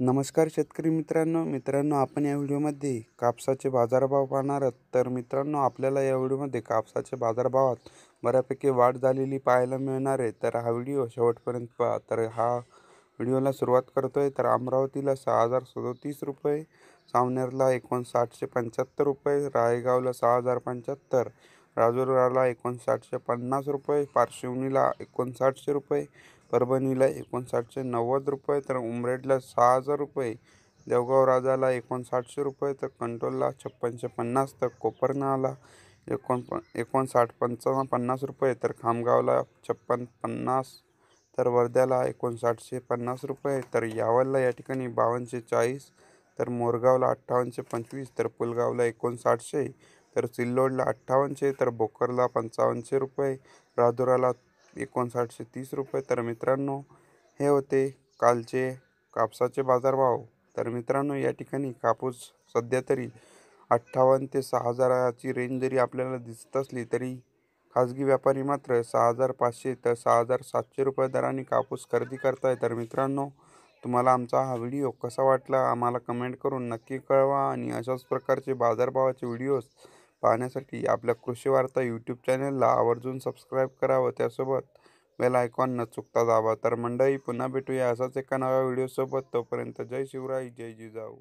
नमस्कार शेतकरी मित्रांनो. मित्रांनो आपण या व्हिडिओमध्ये कापसाचे बाजारभाव पाहणार आहोत. तर मित्रांनो आपल्याला या व्हिडिओमध्ये कापसाच्या बाजारभावात बऱ्यापैकी वाढ झालेली पाहायला मिळणार आहे. तर हा व्हिडिओ शेवटपर्यंत पहा. तर हा व्हिडिओला सुरुवात करतो आहे तर अमरावतीला सहा हजार सदोतीस रुपये सावनेरला एकोणसाठशे पंच्याहत्तर रुपये रायगावला सहा हजार पंच्याहत्तर राजुराला एकोणसाठशे पन्नास रुपये पारशिवनीला एकोणसाठशे रुपये परभणीला एकोणसाठशे नव्वद रुपये तर उमरेडला सहा हजार रुपये देवगाव राजाला एकोणसाठशे रुपये तर कंटोलला छप्पनशे पन्नास तर कोपरनाला एकोण एकोणसाठ पंचावन्न पन्नास रुपये तर खामगावला छप्पन पन्नास तर वर्ध्याला एकोणसाठशे पन्नास रुपये तर यावलला या ठिकाणी बावनशे चाळीस तर मोरगावला अठ्ठावन्नशे पंचवीस तर पुलगावला एकोणसाठशे तर सिल्लोडला अठ्ठावन्नशे तर बोकरला पंचावन्नशे रुपये राधुराला एकोणसाठशे तीस रुपये. तर मित्रांनो हे होते कालचे कापसाचे बाजारभाव. तर मित्रांनो या ठिकाणी कापूस सध्या तरी अठ्ठावन्न ते सहा हजाराची रेंज जरी आपल्याला दिसत असली तरी खाजगी व्यापारी मात्र सहा हजार पाचशे तर सहा हजार सातशे रुपये दराने कापूस खरेदी करताय. तर मित्रांनो तुम्हाला आमचा हा व्हिडिओ कसा वाटला? आम्हाला कमेंट करून नक्की कळवा आणि अशाच प्रकारचे बाजारभावाचे व्हिडिओज पाहण्यासाठी आपल्या कृषी वार्ता यूट्यूब चॅनलला आवर्जून सबस्क्राईब करावं त्यासोबत बेल आयकॉन न चुकता दाबा. तर मंडळी पुन्हा भेटूया असाच एका नव्या व्हिडिओसोबत तोपर्यंत जय शिवराय जय जिजाऊ.